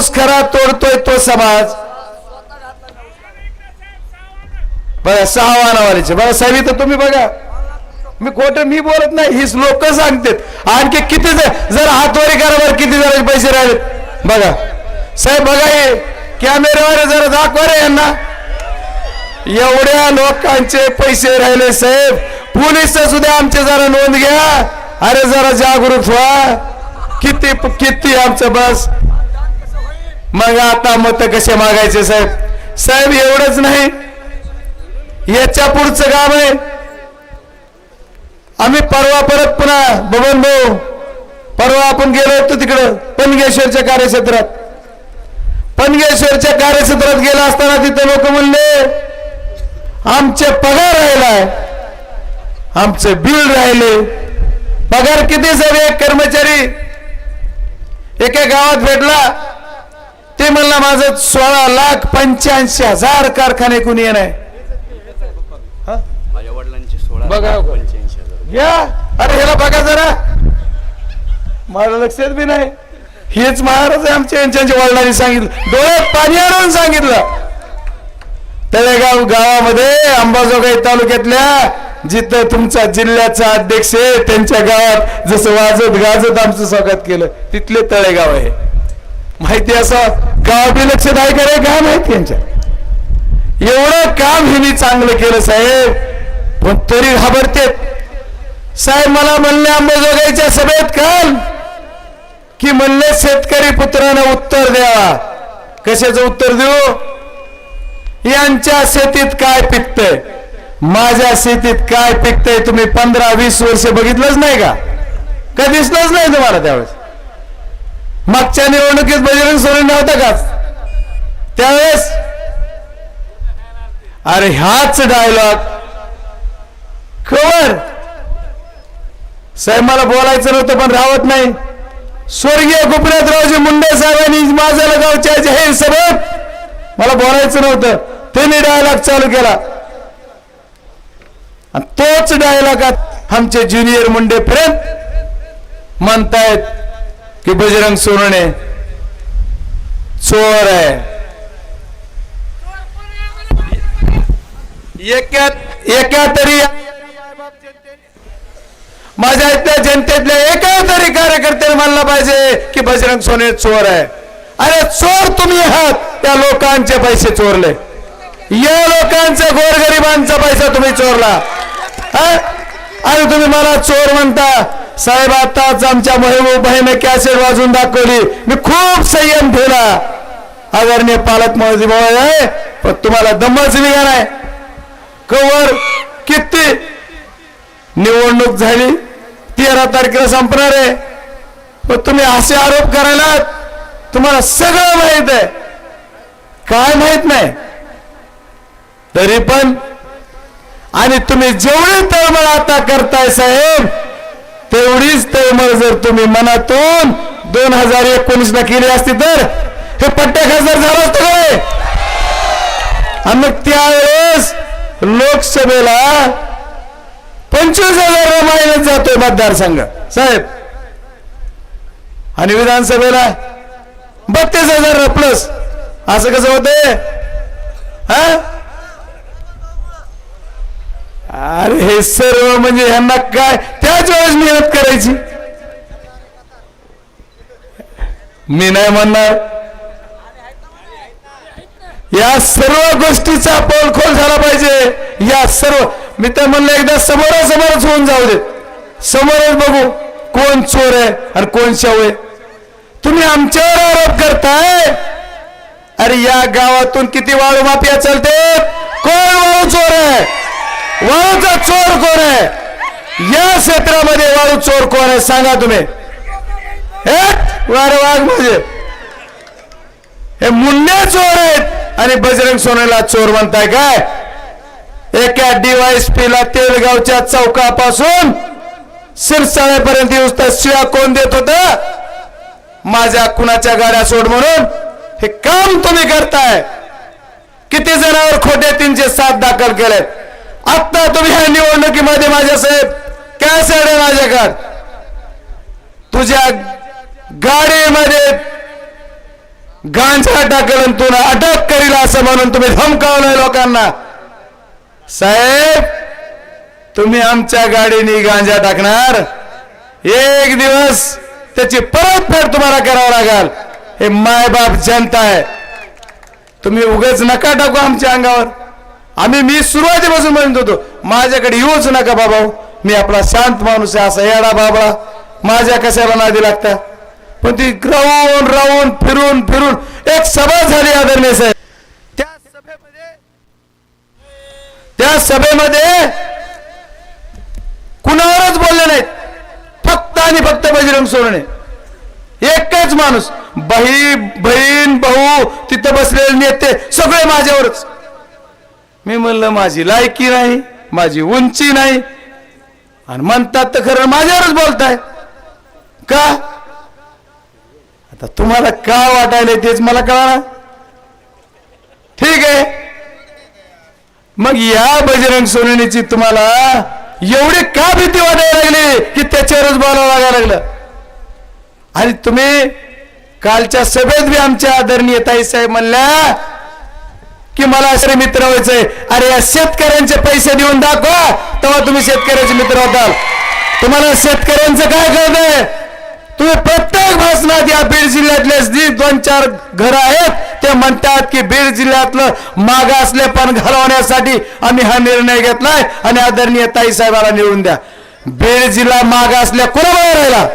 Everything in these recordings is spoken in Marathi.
खरा तोडतोय तो समाज. बघा सहा वानावालीचे बघा साहेब तर तुम्ही बघा. मी खोट मी बोलत नाही हीच लोक सांगतात. आणखी किती जर हातवारी करावर किती जणांचे पैसे राहिलेत. बघा. साहेब बघा हे. कॅमेऱ्यावर जरा दाखवा रे यांना. एवढ्या लोकांचे पैसे राहिले साहेब. पोलीस सुद्धा आमचे जरा नोंद घ्या. अरे जरा जागरूक व्हा. किती किती आमचं बस. मग आता मत कसे मागायचे साहेब? साहेब एवढंच नाही. याच्या पुढचं काम आहे. आम्ही परवा परत पुन्हा बबन भाऊ परवा आपण गेलो होतो तिकडं पनगेश्वरच्या कार्यक्षेत्रात. पनगेश्वरच्या कार्यक्षेत्रात गेला असताना तिथे लोक म्हणले आमचे पगार राहिलाय. आमचे बिल राहिले. पगार किती साहेब? एक कर्मचारी एका गावात भेटला. ते म्हणला माझं सोळा लाख पंच्याऐंशी हजार कारखाने कुणी येणार माझ्या वडिलांचे सोळा बघा. लाख पंच्याऐंशी हजार या. अरे ह्याला बघा जरा. मला लक्षात बी नाही. हेच महाराज आमच्या यांच्या वडिलांनी सांगितलं. डोळ्यात पाणी आणून सांगितलं. तळेगाव गावामध्ये अंबाजोगाई तालुक्यातल्या जिथं तुमचा जिल्ह्याचा अध्यक्ष आहे त्यांच्या गावात जसं वाजत गाजत आमचं स्वागत केलं तिथले तळेगाव आहे. माहिती असं? गाव लक्ष लक्षात आहे का रे काय माहिती यांच्या एवढं काम हिने चांगलं केलं साहेब. पण तरी घाबरते साहेब मला म्हणले अंबाजोगाईच्या सभेत काल की म्हणले शेतकरी पुत्रानं उत्तर द्या. कशाचं उत्तर देऊ? यांच्या शेतीत काय पिकतंय? माझ्या शेतीत काय पिकतंय? तुम्ही पंधरा वीस वर्ष बघितलंच नाही का? का दिसलंच नाही तुम्हाला त्यावेळेस. मागच्या निवडणुकीत बजरंग सोडून नव्हतं का? त्यावेळेस अरे ह्याच डायलॉग खबर. साहेब मला बोलायचं नव्हतं पण राहत नाही. स्वर्गीय गोपीनाथरावजी मुंडे साहेबांनी माझ्या गावच्या जाहीर सभेत मला बोलायचं नव्हतं. त्यांनी डायलॉग चालू केला. आणि तोच डायलॉग आमचे ज्युनियर मुंडे पर्यंत म्हणतायत. की बजरंग सोनवणे चोर आहे एका तरी माझ्या इथल्या जनतेतल्या एका तरी कार्यकर्त्याने म्हणलं पाहिजे की बजरंग सोने चोर आहे अरे चोर तुम्ही आहात त्या लोकांचे पैसे चोरले। या लोकांचा गोरगरिबांचा पैसा तुम्ही चोरला। अरे आणि तुम्ही मला चोर म्हणता साहेब आताच आमच्या महबूबाईने कॅसेट वाजून दाखवली. मी खूप संयम ठेवला. आदरणीय पालक महोदय आहे पण तुम्हाला दमच निघा आहे कवर किती? निवडणूक झाली. तेरा तारखेला संपणार आहे. पण तुम्ही असे आरोप करायला तुम्हाला सगळं माहीत आहे. काय माहीत नाही. तरी पण आणि तुम्ही जेवढी तळमळ आता करताय साहेब तेवढीच तळमळ जर तुम्ही मनातून दोन हजार एकोणीस ला केली असती तर हे पट्ट्या खासदार झालं असतं काय आणि मग त्यावेळेस लोकसभेला पंचवीस हजार महिन्यात जातोय मतदारसंघ. साहेब आणि विधानसभेला बत्तीस हजार प्लस असं कसं होतंय? हा? अरे हे सर्व म्हणजे ह्यांना काय? त्याच वेळेस मेहनत करायची. मी नाही म्हणणार. या सर्व गोष्टीचा पोलखोल झाला पाहिजे. या सर्व मी तर म्हणलं एकदा समोरासमोरच होऊन जाऊ दे. समोरच बघू कोण चोर आहे आणि कोण शाव आहे. तुम्ही आमच्यावर आरोप करताय. अरे या गावातून किती वाळू माफिया चालते कोण वाळू चोर आहे? वाळूचा चोर कोण आहे? या क्षेत्रामध्ये वाळू चोर कोण आहे? सांगा तुम्ही. हे वार वाघ म्हणजे. हे मुन्ने चोर आहेत आणि बजरंग सोनेला चोर म्हणताय काय? एका डिवाइस पीला तेलगावच्या चौकापासून सिरसाळेपर्यंत येऊस तर शिवा कोण देत होत? माझ्या कुणाच्या गाड्या सोड म्हणून. हे काम तुम्ही करताय. किती जणांवर खोटे तीनशे सात दाखल केलेत. आता तुम्ही ह्या निवडणुकीमध्ये माझ्या साहेब काय साड आहे माझ्याकडे. तुझ्या गाडीमध्ये गांजा टाकलं तुला अटक करील असं म्हणून तुम्ही धमकावलंय लोकांना. साहेब तुम्ही आमच्या गाडीने गांजा टाकणार. एक दिवस त्याची परतफेड तुम्हाला करावं लागेल. हे मायबाप जनता आहे. तुम्ही उगाच नका टाकू आमच्या अंगावर. आम्ही मी सुरुवातीपासून म्हणत होतो माझ्याकडे येऊच नका बाबा हो. मी आपला शांत माणूस आहे असा येडा बाबा माझ्या कशाला नादी लागता? पण ती राहून राहून फिरून फिरून एक सभा झाली आदरणीय साहेब. त्या सभेमध्ये त्या सभेमध्ये कुणावरच बोलले नाहीत. फक्त आणि फक्त बजरंग सोडणे एकच माणूस. बही बहीण भाऊ तिथं बसलेले नेते सगळे माझ्यावरच. मी म्हणलं माझी लायकी नाही माझी उंची नाही. आणि म्हणतात तर खरं माझ्यावरच बोलताय. का? आता तुम्हाला का वाटायला तेच मला कळा ठीक आहे. मग या बजरंग सोनवणीची तुम्हाला एवढी का भीती वाटायला लागली की त्याच्यावरच बोलावं लागायला लागलं? आणि तुम्ही कालच्या सभेत बी आमच्या आदरणीय ताई साहेब म्हणल्या की मला असे मित्र व्हायचंय. अरे या शेतकऱ्यांचे पैसे देऊन दाखवा. तेव्हा तुम्ही शेतकऱ्याचे मित्र होताल. तुम्हाला शेतकऱ्यांचं काय कळतंय? तुम्ही प्रत्येक भाषणात या बीड जिल्ह्यातले जी दोन चार घर आहेत ते म्हणतात की बीड जिल्ह्यातलं मागासलेपण घालवण्यासाठी आम्ही हा निर्णय घेतलाय आणि आदरणीय ताई साहेबाला निवडून द्या. बीड जिल्हा मागासल्या कोणामुळे राहिला?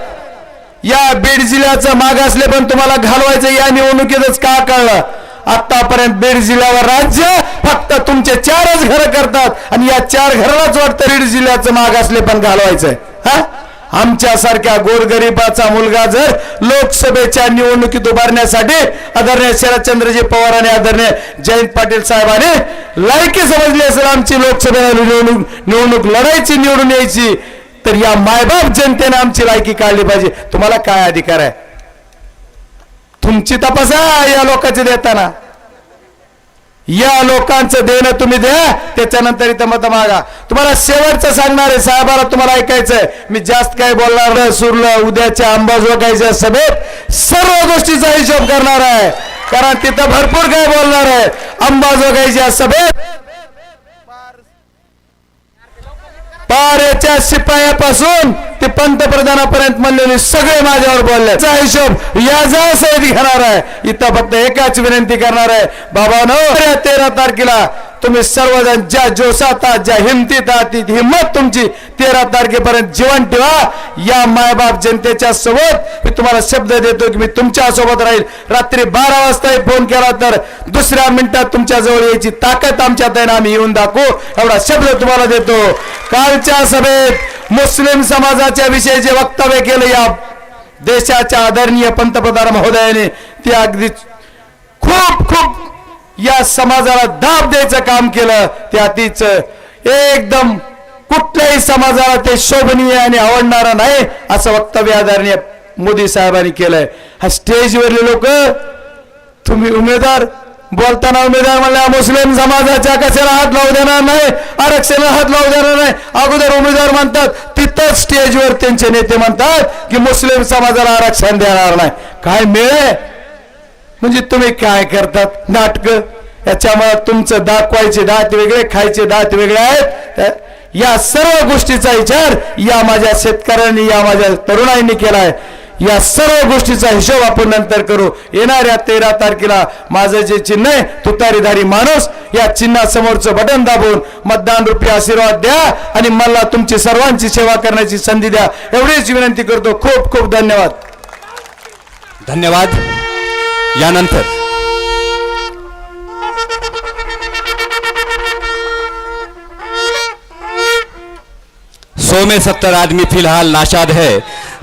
या बीड जिल्ह्याचं मागासले पण तुम्हाला घालवायचं या निवडणुकीतच का कळलं? आतापर्यंत बीड जिल्ह्यावर राज्य फक्त तुमचे चारच घर करतात. आणि या चार घरालाच वाटतं बीड जिल्ह्याचं मागासले पण घालवायचंय. हा? आमच्यासारख्या गोरगरिबाचा मुलगा जर लोकसभेच्या निवडणुकीत उभारण्यासाठी आदरणीय शरदचंद्रजी पवार आणि आदरणीय जयंत पाटील साहेबांनी लायकी समजली असेल आमची लोकसभेला निवडणूक निवडणूक लढायची निवडून यायची तर या मायबाप जनतेने आमची लायकी काढली पाहिजे. तुम्हाला काय अधिकार आहे? तुमची तपासा या लोकांचे देताना. या लोकांचं देणं तुम्ही द्या त्याच्यानंतर इथं मत मागा. तुम्हाला शेवटचं सांगणार आहे साहेबाला तुम्हाला ऐकायचंय. मी जास्त काय बोलणार नाही सुरलं उद्याच्या अंबाजोगाईच्या सभेत सर्व गोष्टीचा हिशोब करणार आहे. कारण तिथं भरपूर काय बोलणार आहे. अंबाजोगाईच्या सभेत पारेच्या शिपायापासून ते पंतप्रधानापर्यंत म्हणलेले सगळे माझ्यावर बोलले. हिशोब याचा सहित घेणार आहे. इथं फक्त एकाच विनंती करणार आहे. बाबा नो तेरा तारखेला तुम्ही सर्वजण ज्या जोशात ज्या हिमतीत आहात ती हिंमत तुमची तेरा तारखेपर्यंत जीवन ठेवा. या मायबाप जनतेच्या सोबत मी तुम्हाला शब्द देतो की मी तुमच्यासोबत राहील. रात्री बारा वाजता फोन केला तर दुसऱ्या मिनिटात तुमच्या जवळ यायची ताकद आमच्यात आहे ना आम्ही येऊन दाखवू. एवढा शब्द तुम्हाला देतो. कालच्या सभेत मुस्लिम समाजाच्या विषयी जे वक्तव्य केलं या देशाच्या आदरणीय पंतप्रधान महोदयाने ते अगदी खूप खूप या समाजाला दाब द्यायचं काम केलं ते अतिच एकदम कुठल्याही समाजाला ते शोभनीय आणि आवडणार नाही असं वक्तव्य आदरणीय मोदी साहेबांनी केलंय. हा स्टेजवरले लोक तुम्ही उमेदवार बोलताना उमेदवार म्हणल्या मुस्लिम समाजाच्या कशाला हात लावू देणार नाही आरक्षणाला हात लावू देणार नाही. अगोदर उमेदवार म्हणतात तिथंच स्टेजवर त्यांचे नेते म्हणतात की मुस्लिम समाजाला आरक्षण देणार नाही. काय मिळे म्हणजे तुम्ही काय करतात? नाटक? याच्यामुळे तुमचं दाखवायचे दात वेगळे खायचे दात वेगळे आहेत. या सर्व गोष्टीचा विचार या माझ्या शेतकऱ्यांनी या माझ्या तरुणाईंनी केलाय. या सर्व गोष्टीचा हिशोब आपण नंतर करू. येणाऱ्या तेरा तारखेला माझं जे चिन्ह आहे तुतारीधारी माणूस या चिन्हासमोरचं बटन दाबून मतदान रुपये आशीर्वाद द्या आणि मला तुमची सर्वांची सेवा करण्याची संधी द्या. एवढीच विनंती करतो. खूप खूप धन्यवाद. धन्यवाद. यानंतर सौ में सत्तर आदमी फिलहाल नाशाद है।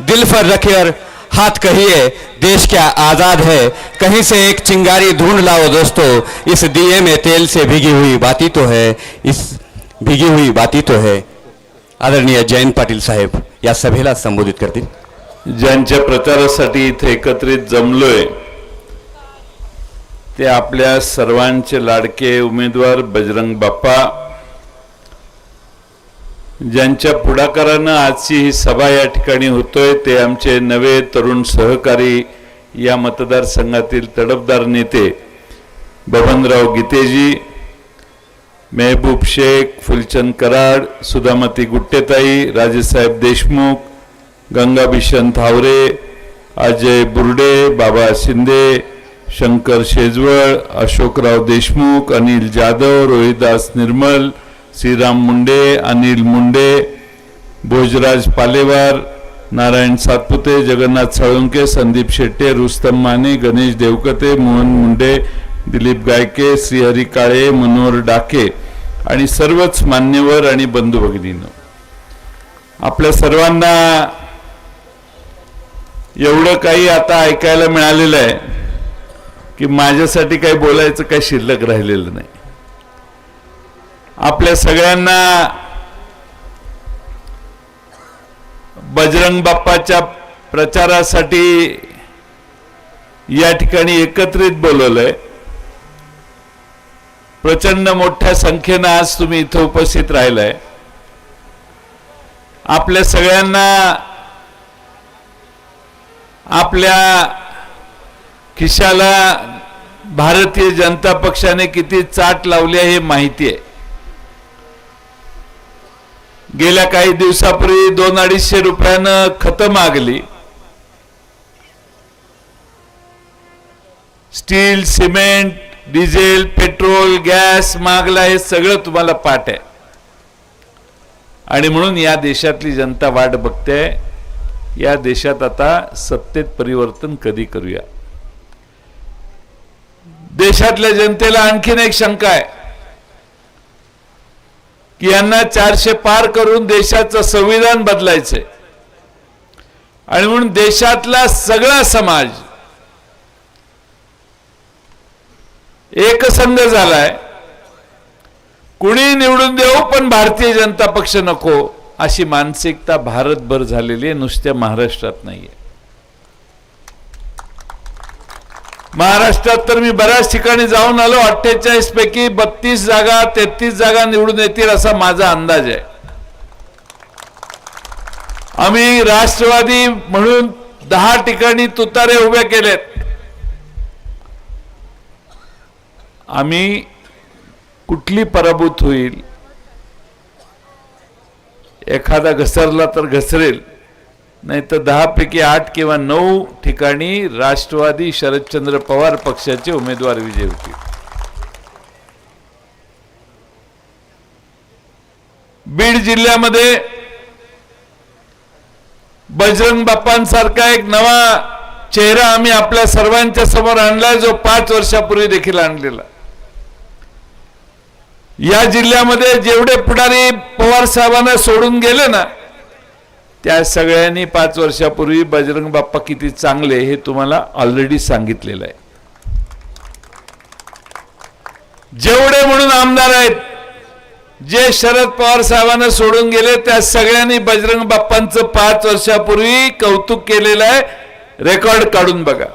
दिल पर रखे और हाथ कहिए देश क्या आजाद है? कहीं से एक चिंगारी ढूंढ लाओ दोस्तों इस दिए में तेल से भीगी हुई बाती तो है इस भीगी हुई बाती तो है। आदरणीय जयंत पाटील साहेब या सभेला संबोधित करतील। ज्यांच्या प्रचारासाठी इथे एकत्रित जमलोय ते आपल्या सर्वांचे लाडके उमेदवार बजरंग बाप्पा ज्यांच्या पुढाकारानं आजची ही सभा या ठिकाणी होतोय ते आमचे नवे तरुण सहकारी या मतदारसंघातील तडफदार नेते बबनराव गीतेजी मेहबूब शेख फुलचंद कराड सुधामती गुट्टेताई राजेसाहेब देशमुख गंगाभीषण थावरे अजय बुर्डे बाबा शिंदे शंकर शेजवळ अशोकराव देशमुख अनिल जाधव रोहिदास निर्मल श्रीराम मुंडे अनिल मुंडे भोजराज पालेवार नारायण सातपुते जगन्नाथ साळुंके संदीप शेट्टे रुस्तम माने गणेश देवकते मोहन मुंडे दिलीप गायके श्रीहरी काळे मनोहर डाके आणि सर्वच मान्यवर आणि बंधू भगिनीनं. आपल्या सर्वांना एवढं काही आता ऐकायला मिळालेलं आहे की माझ्यासाठी काही बोलायचं काही शिल्लक राहिलेलं नाही. आपल्या सगळ्यांना बजरंग बाप्पाच्या प्रचारासाठी या ठिकाणी एकत्रित बोलवलंय. प्रचंड मोठ्या संख्येनं आज तुम्ही इथं उपस्थित राहिलाय. आपल्या सगळ्यांना आपल्या खिशाला भारतीय जनता पक्षाने किती चाट लावली आहे हे माहिती आहे. गेल्या काही दिवसापूर्वी दोन अडीचशे रुपयानं खत मागली. Steel cement diesel petrol gas मागला हे सगळं तुम्हाला पाठ आहे. आणि म्हणून या देशातली जनता वाट बघते. या देशात आता सत्तेत परिवर्तन कधी करूया? देशातल्या जनतेला आणखीन एक शंका आहे. की यांना चारशे पार करून देशाचं संविधान बदलायचंय. आणि म्हणून देशातला सगळा समाज एकसंध झालाय. कुणी निवडून देऊ पण भारतीय जनता पक्ष नको अशी मानसिकता भारतभर झालेली आहे नुसत्या महाराष्ट्रात नाहीये. महाराष्ट्रात तर मी बऱ्याच ठिकाणी जाऊन आलो. अठ्ठेचाळीस पैकी बत्तीस जागा तेहतीस जागा निवडून येतील असा माझा अंदाज आहे. आम्ही राष्ट्रवादी म्हणून दहा ठिकाणी तुतारे उभे केलेत. आम्ही कुठली पराभूत होईल? एखादा घसरला तर घसरेल. नाही तर दहा पैकी आठ किंवा नऊ ठिकाणी राष्ट्रवादी शरदचंद्र पवार पक्षाचे उमेदवार विजय होतील. बीड जिल्ह्यामध्ये बजरंग बाप्पांसारखा एक नवा चेहरा आम्ही आपल्या सर्वांच्या समोर आणलाय जो पाच वर्षापूर्वी देखील आणलेला. या जिल्ह्यामध्ये जेवढे पुढारी पवार साहेबांना सोडून गेले ना त्या सगळ्यांनी पाच वर्षापूर्वी बजरंग बाप्पा किती चांगले हे तुम्हाला ऑलरेडी सांगितलेलं आहे. जेवढे म्हणून आमदार आहेत जे शरद पवार साहेबांना सोडून गेले त्या सगळ्यांनी बजरंग बाप्पांचं पाच वर्षापूर्वी कौतुक केलेलं आहे. रेकॉर्ड काढून बघा.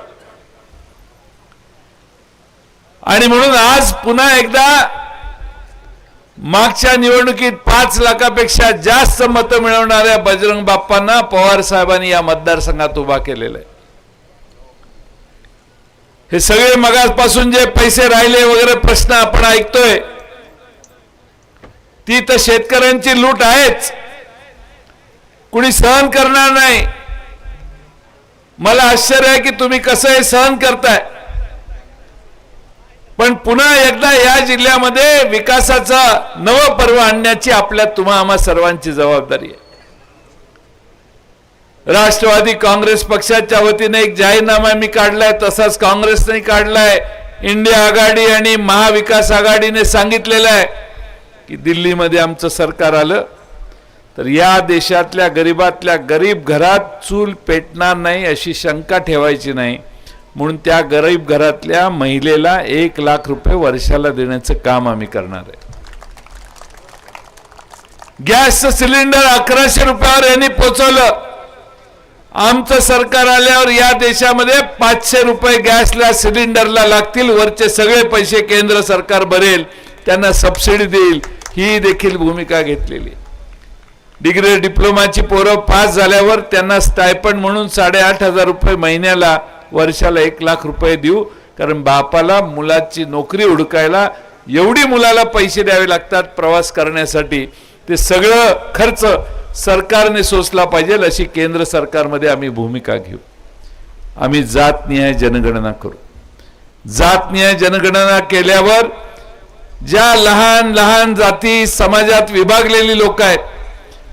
आणि म्हणून आज पुन्हा एकदा मागच्या निवडणुकीत पाच लाखापेक्षा जास्त मतं मिळवणाऱ्या बजरंग बाप्पांना पवार साहेबांनी या मतदारसंघात उभा केलेलं आहे. हे सगळे मगापासून जे पैसे राहिले वगैरे प्रश्न आपण ऐकतोय ती तर शेतकऱ्यांची लूट आहेच. कुणी सहन करणार नाही. मला आश्चर्य आहे की तुम्ही कसं हे सहन करताय. पण पुन्हा एकदा या जिल्ह्यामध्ये विकासाचा नव पर्व आणण्याची आपल्या तुम्हा आम्हा सर्वांची जबाबदारी आहे. राष्ट्रवादी काँग्रेस पक्षाच्या वतीने एक जाहीरनामा मी काढलाय तसाच काँग्रेसने काढलाय. इंडिया आघाडी आणि महाविकास आघाडीने सांगितलेलं आहे की दिल्लीमध्ये आमचं सरकार आलं तर या देशातल्या गरीबातल्या गरीब घरात चूल पेटणार नाही अशी शंका ठेवायची नाही. म्हणून त्या गरीब घरातल्या महिलेला एक लाख रुपये वर्षाला देण्याचं काम आम्ही करणार आहे. गॅसचं सिलेंडर अकराशे रुपयावर यांनी पोचवलं. आमचं सरकार आल्यावर या देशामध्ये पाचशे रुपये गॅसला सिलेंडरला लागतील. वरचे सगळे पैसे केंद्र सरकार भरेल. त्यांना सबसिडी देईल. ही देखील भूमिका घेतलेली डिग्री डिप्लोमाची पोरं पास झाल्यावर त्यांना स्टायपंड म्हणून साडेआठ हजार रुपये महिन्याला वर्षाला एक लाख रुपये देऊ. कारण बापाला मुलाची नोकरी हुडकायला एवढी मुलाला पैसे द्यावे लागतात प्रवास करण्यासाठी. ते सगळं खर्च सरकारने सोसला पाहिजे अशी केंद्र सरकारमध्ये आम्ही भूमिका घेऊ. आम्ही जातनिहाय जनगणना करू. जातनिहाय जनगणना केल्यावर ज्या लहान लहान जाती समाजात विभागलेली लोक आहेत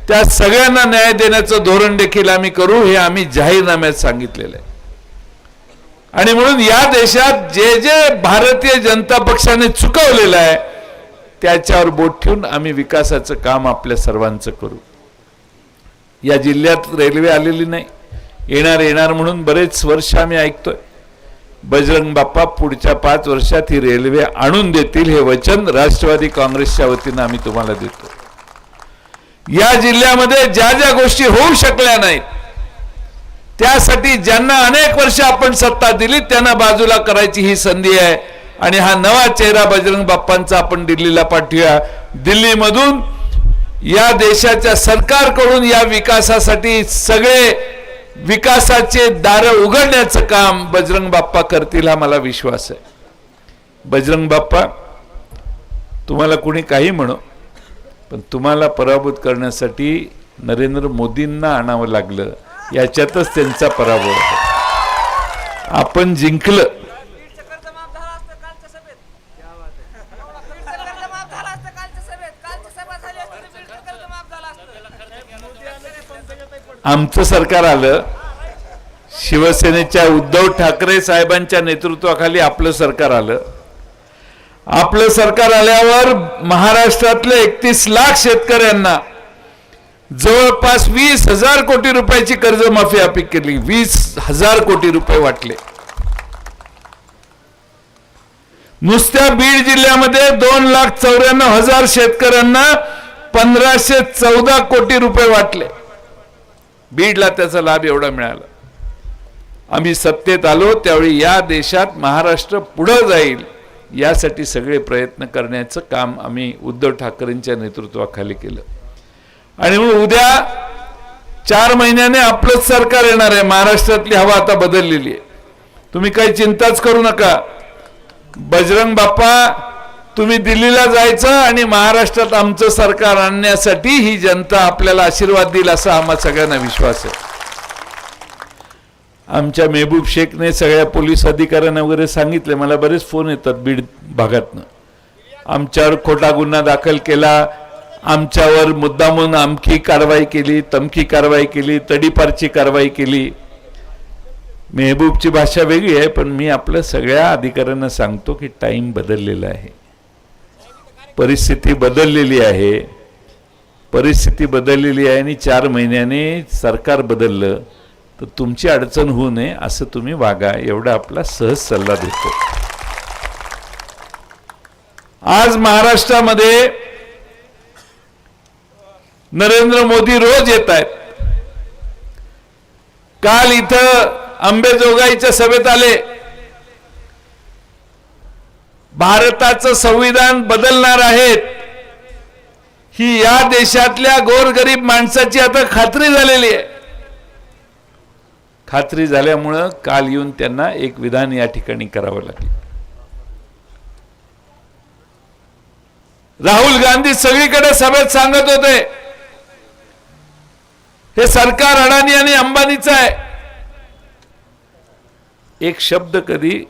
त्या सगळ्यांना न्याय देण्याचं धोरण देखील आम्ही करू हे आम्ही जाहीरनाम्यात सांगितलेलं आहे. आणि म्हणून या देशात जे जे भारतीय जनता पक्षाने चुकवलेलं आहे त्याच्यावर बोट ठेवून आम्ही विकासाचं काम आपल्या सर्वांचं करू. या जिल्ह्यात रेल्वे आलेली नाही. येणार येणार म्हणून बरेच वर्ष आम्ही ऐकतोय. बजरंग बाप्पा पुढच्या पाच वर्षात ही रेल्वे आणून देतील हे वचन राष्ट्रवादी काँग्रेसच्या वतीनं आम्ही तुम्हाला देतो. या जिल्ह्यामध्ये ज्या ज्या गोष्टी होऊ शकल्या नाहीत त्यासाठी ज्यांना अनेक वर्ष आपण सत्ता दिली त्यांना बाजूला करायची ही संधी आहे. आणि हा नवा चेहरा बजरंग बाप्पांचा आपण दिल्लीला पाठवूया. दिल्लीमधून या देशाच्या सरकारकडून या विकासासाठी सगळे विकासाचे दार उघडण्याचं काम बजरंग बाप्पा करतील हा मला विश्वास आहे. बजरंग बाप्पा तुम्हाला कुणी काही म्हणो पण तुम्हाला पराभूत करण्यासाठी नरेंद्र मोदींना आणावं लागलं. याच्यातच त्यांचा पराभव आपण जिंकलं. आमचं सरकार आलं. शिवसेनेच्या उद्धव ठाकरे साहेबांच्या नेतृत्वाखाली आपलं सरकार आलं. आपलं सरकार आल्यावर महाराष्ट्रातले एकतीस लाख शेतकऱ्यांना जवळपास वीस हजार कोटी रुपयाची कर्जमाफी अपीक केली. वीस हजार कोटी रुपये वाटले. नुसत्या बीड जिल्ह्यामध्ये दोन लाख चौऱ्याण्णव हजार शेतकऱ्यांना पंधराशे चौदा कोटी रुपये वाटले. बीडला त्याचा लाभ एवढा मिळाला. आम्ही सत्तेत आलो त्यावेळी या देशात महाराष्ट्र पुढं जाईल यासाठी सगळे प्रयत्न करण्याचं काम आम्ही उद्धव ठाकरेंच्या नेतृत्वाखाली केलं. आणि म्हणून उद्या चार महिन्याने आपलंच सरकार येणार आहे. महाराष्ट्रातली हवा आता बदललेली आहे. तुम्ही काही चिंताच करू नका. बजरंग बाप्पा तुम्ही दिल्लीला जायचं आणि महाराष्ट्रात आमचं सरकार आणण्यासाठी ही जनता आपल्याला आशीर्वाद देईल असा आम्हा सगळ्यांना विश्वास आहे. आमच्या मेहबूब शेखने सगळ्या पोलीस अधिकाऱ्यांना वगैरे सांगितले. मला बरेच फोन येतात बीड भागातनं. आमच्यावर खोटा गुन्हा दाखल केला. आमच्यावर मुद्दामून आमकी कारवाई केली तमकी कारवाई केली तडीपारची कारवाई केली. मेहबूबची भाषा वेगळी आहे पण मी आपल्या सगळ्या अधिकाऱ्यांना सांगतो की टाइम बदललेला आहे. परिस्थिती बदललेली आहे. परिस्थिती बदललेली आहे आणि चार महिन्याने सरकार बदललं तर तुमची अडचण होऊ नये असं तुम्ही वागा एवढा आपला सहज सल्ला देतो. आज महाराष्ट्रामध्ये नरेंद्र मोदी रोज येत आहेत. काल इथं अंबेजोगाईच्या सभेत आले. भारताचं संविधान बदलणार आहेत. ही या देशातल्या गोरगरीब माणसाची आता खात्री झालेली आहे. खात्री झाल्यामुळं काल येऊन त्यांना एक विधान या ठिकाणी करावं लागलं. राहुल गांधी सगळीकडे सभेत सांगत होते. हे सरकार अडाणी आणि अंबानीचं आहे. एक शब्द कधी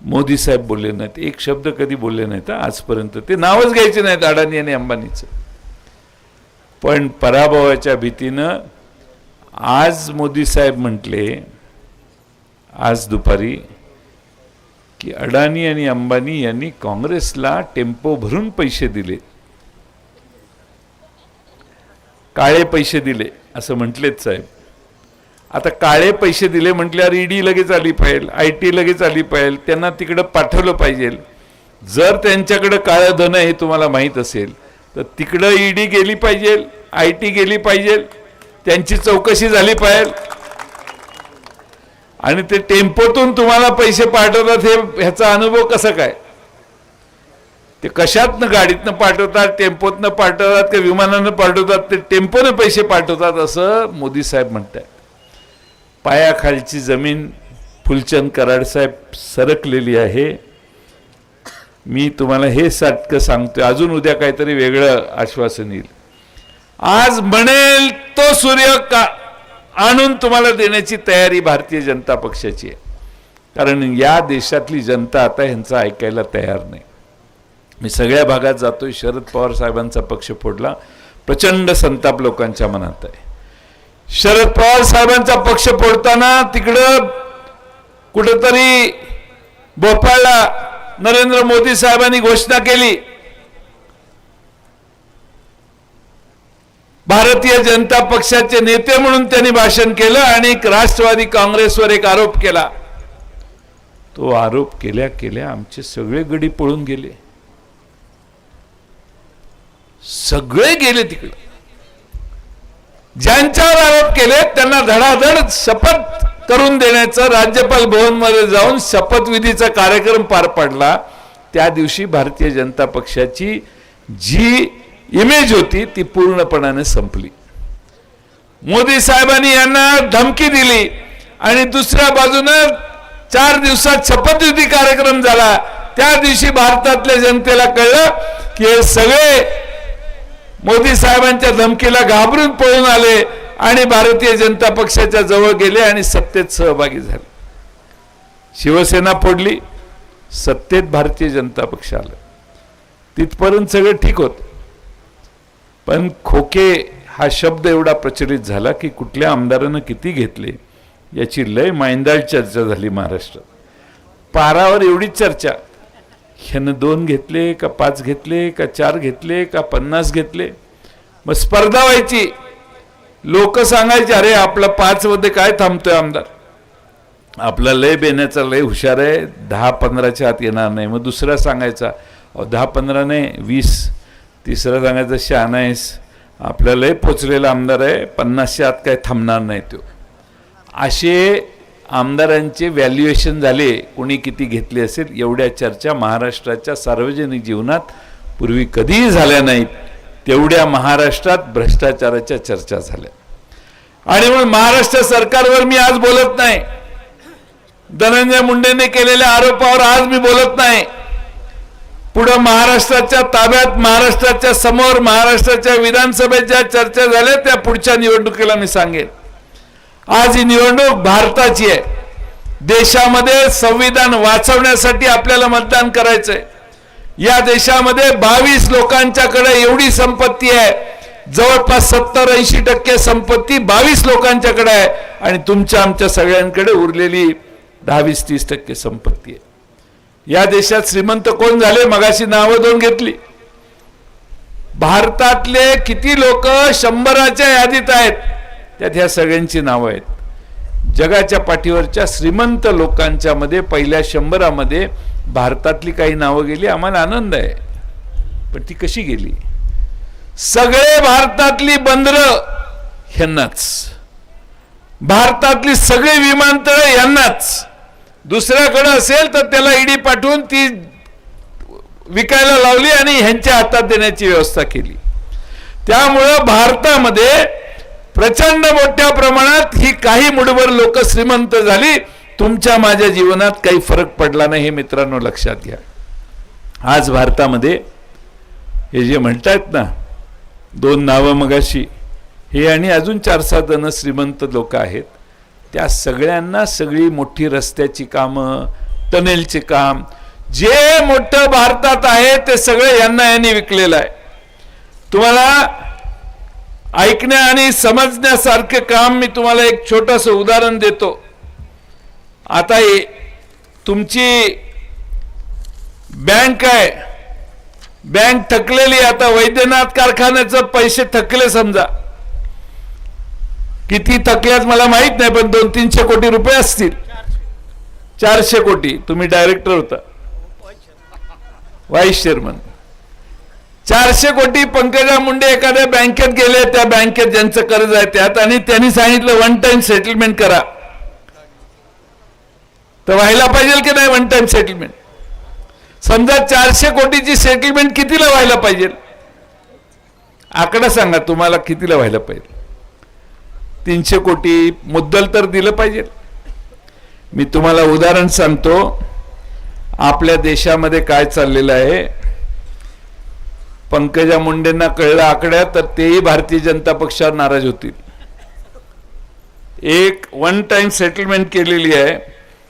मोदी साहेब बोलले नाहीत. एक शब्द कधी बोलले नाहीत आजपर्यंत. ते नावच घ्यायचे नाहीत अडाणी आणि अंबानीचं. पण पराभवाच्या भीतीनं आज मोदी साहेब म्हटले आज दुपारी की अडाणी आणि अंबानी यांनी काँग्रेसला टेम्पो भरून पैसे दिले काळे पैसे दिले असं म्हटलेत साहेब. आता काळे पैसे दिले म्हटल्यावर ईडी लगेच आली पाहिजे आय टी लगेच आली पाहिजे त्यांना तिकडं पाठवलं पाहिजे. जर त्यांच्याकडं काळं धन हे तुम्हाला माहीत असेल तर तिकडं ईडी गेली पाहिजे आय टी गेली पाहिजे त्यांची चौकशी झाली पाहिजे. आणि ते टेम्पोतून तुम्हाला पैसे पाठवतात हे ह्याचा अनुभव कसा काय? ते कशातनं गाडीतनं पाठवतात टेम्पोतनं पाठवतात का विमानानं पाठवतात ते टेम्पोनं पैसे पाठवतात असं मोदी साहेब म्हणतात पायाखालची जमीन फुलचंद कराड साहेब सरकलेली आहे. मी तुम्हाला हे साटकं सांगतो अजून उद्या काहीतरी वेगळं आश्वासन येईल. आज म्हणेल तो सूर्य का आणून तुम्हाला देण्याची तयारी भारतीय जनता पक्षाची आहे. कारण या देशातली जनता आता ह्यांचं ऐकायला तयार नाही. मी सगळ्या भागात जातोय. शरद पवार साहेबांचा पक्ष फोडला. प्रचंड संताप लोकांच्या मनात आहे. शरद पवार साहेबांचा पक्ष फोडताना तिकडं कुठंतरी भोपाळला नरेंद्र मोदी साहेबांनी घोषणा केली. भारतीय जनता पक्षाचे नेते म्हणून त्यांनी भाषण केलं आणि एक राष्ट्रवादी काँग्रेसवर एक आरोप केला. तो आरोप केल्या केल्या आमचे सगळे गडी पळून गेले. सगळे गेले तिकडे. ज्यांच्यावर आरोप केले त्यांना धडाधड शपथ करून देण्याचं राज्यपाल भवनमध्ये जाऊन शपथविधीचा कार्यक्रम पार पडला. त्या दिवशी भारतीय जनता पक्षाची जी इमेज होती ती पूर्णपणाने संपली. मोदी साहेबांनी यांना धमकी दिली आणि दुसऱ्या बाजूनं चार दिवसात शपथविधी कार्यक्रम झाला. त्या दिवशी भारतातल्या जनतेला कळलं की हे सगळे मोदी साहेबांच्या धमकीला घाबरून पळून आले आणि भारतीय जनता पक्षाच्या जवळ गेले आणि सत्तेत सहभागी झाले. शिवसेना फोडली सत्तेत भारतीय जनता पक्ष आलं. तिथपर्यंत सगळं ठीक होतं. पण खोके हा शब्द एवढा प्रचलित झाला की कुठल्या आमदारानं किती घेतले याची लय मायंदाळ चर्चा झाली महाराष्ट्रात. पारावर एवढीच चर्चा. ह्यानं दोन घेतले का पाच घेतले का चार घेतले का पन्नास घेतले? मग स्पर्धा व्हायची. लोक सांगायचे अरे आपला पाच मध्ये काय थांबतोय आमदार? आपला लय बेण्याचा लय हुशार आहे. दहा पंधराच्या आत येणार नाही. मग दुसरा सांगायचा अहो दहा पंधरा नाही वीस. तिसरा सांगायचं शहाणा आहेस लय पोचलेला आमदार आहे. पन्नासच्या आत काय थांबणार नाही तो. असे आमदारांचे व्हॅल्युएशन झाले कोणी किती घेतले असेल एवढ्या चर्चा महाराष्ट्राच्या सार्वजनिक जीवनात पूर्वी कधीही झाल्या नाहीत. तेवढ्या महाराष्ट्रात भ्रष्टाचाराच्या चर्चा झाल्या. आणि मग महाराष्ट्र सरकारवर मी आज बोलत नाही. धनंजय मुंडेने केलेल्या आरोपावर आज मी बोलत नाही. पुढं महाराष्ट्राच्या ताब्यात महाराष्ट्राच्या समोर महाराष्ट्राच्या विधानसभेत ज्या चर्चा झाल्या त्या पुढच्या निवडणुकीला मी सांगेन. आज ही निवडणूक भारताची आहे. देशामध्ये संविधान वाचवण्यासाठी आपल्याला मतदान करायचंय. या देशामध्ये बावीस लोकांच्याकडे एवढी संपत्ती आहे. जवळपास सत्तर ऐंशी टक्के संपत्ती बावीस लोकांच्याकडे आहे. आणि तुमच्या आमच्या सगळ्यांकडे उरलेली दहावीस तीस टक्के संपत्ती आहे. या देशात श्रीमंत कोण झाले? मगाशी नावं दोन घेतली. भारतातले किती लोक शंभराच्या यादीत आहेत? त्यात ह्या सगळ्यांची नावं आहेत. जगाच्या पाठीवरच्या श्रीमंत लोकांच्या मध्ये पहिल्या शंभरामध्ये भारतातली काही नावं गेली आम्हाला आनंद आहे. पण ती कशी गेली? सगळे भारतातली बंदर ह्यांनाच. भारतातली सगळी विमानतळं यांनाच. दुसऱ्याकडे असेल तर त्याला ईडी पाठवून ती विकायला लावली आणि ह्यांच्या हातात देण्याची व्यवस्था केली. त्यामुळं भारतामध्ये प्रचंड मोठ्या प्रमाणात ही काही मुठभर लोक श्रीमंत झाली. तुमच्या माझ्या जीवनात काही फरक पडला नाही हे मित्रांनो लक्षात घ्या. आज भारतामध्ये हे जे म्हणतायत ना दोन नावं मगाशी हे आणि अजून चार सहा जण श्रीमंत लोक आहेत. त्या सगळ्यांना सगळी मोठी रस्त्याची कामं टनेलचे काम जे मोठं भारतात आहे ते सगळे यांना यांनी विकलेलं आहे. तुम्हाला ऐकण्या आणि समजण्यासारखे काम मी तुम्हाला एक छोटस उदाहरण देतो. आता हे तुमची बँक आहे. बँक थकलेली आता वैद्यनाथ कारखान्याचं पैसे थकले समजा. किती थकल्यात मला माहीत नाही पण दोन तीनशे कोटी रुपये असतील. चारशे. कोटी. तुम्ही डायरेक्टर होता. व्हाईस चेअरमन चारशे कोटी पंकजा मुंडे एखाद्या बँकेत गेले त्या बँकेत ज्यांचं कर्ज आहे त्यात आणि त्यांनी सांगितलं वन टाइम सेटलमेंट करा. तर व्हायला पाहिजे की नाही वन टाइम सेटलमेंट समजा चारशे कोटीची सेटलमेंट कितीला व्हायला पाहिजे? आकडा सांगा तुम्हाला कितीला व्हायला पाहिजे? तीनशे कोटी मुद्दल तर दिलं पाहिजे. मी तुम्हाला उदाहरण सांगतो आपल्या देशामध्ये काय चाललेलं आहे? पंकजा मुंडेंना कळला आकड्या तर तेही भारतीय जनता पक्षावर नाराज होतील. एक वन टाइम सेटलमेंट केलेली आहे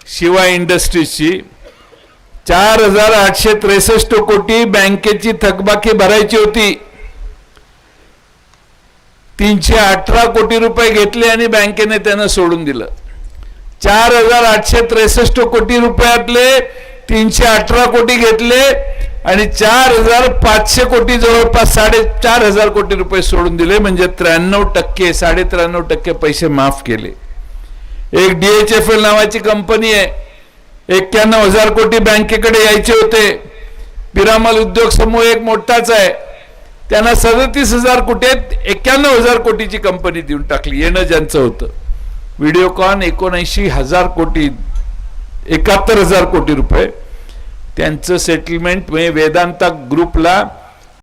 शिवा इंडस्ट्रीजची. चार हजार आठशे त्रेसष्ट कोटी बँकेची थकबाकी भरायची होती. तीनशे अठरा कोटी रुपये घेतले आणि बँकेने त्यांना सोडून दिलं. चार हजार आठशे त्रेसष्ट कोटी रुपयातले तीनशे अठरा कोटी घेतले आणि चार हजार पाचशे कोटी जवळपास साडे चार हजार कोटी रुपये सोडून दिले म्हणजे त्र्याण्णव टक्के साडे त्र्याण्णव टक्के पैसे माफ केले. एक डीएचएफएल नावाची कंपनी आहे. एक्क्याण्णव हजार कोटी बँकेकडे यायचे होते. पिरामल उद्योग समूह एक मोठाच आहे. त्यांना सदतीस हजार कोटीत एक्क्याण्णव हजार कोटीची कंपनी देऊन टाकली. येणं ज्यांचं होतं. व्हिडिओकॉन एकोणऐंशी हजार कोटी एकाहत्तर हजार कोटी रुपये. त्यांचं सेटलमेंट म्हणजे वेदांता ग्रुपला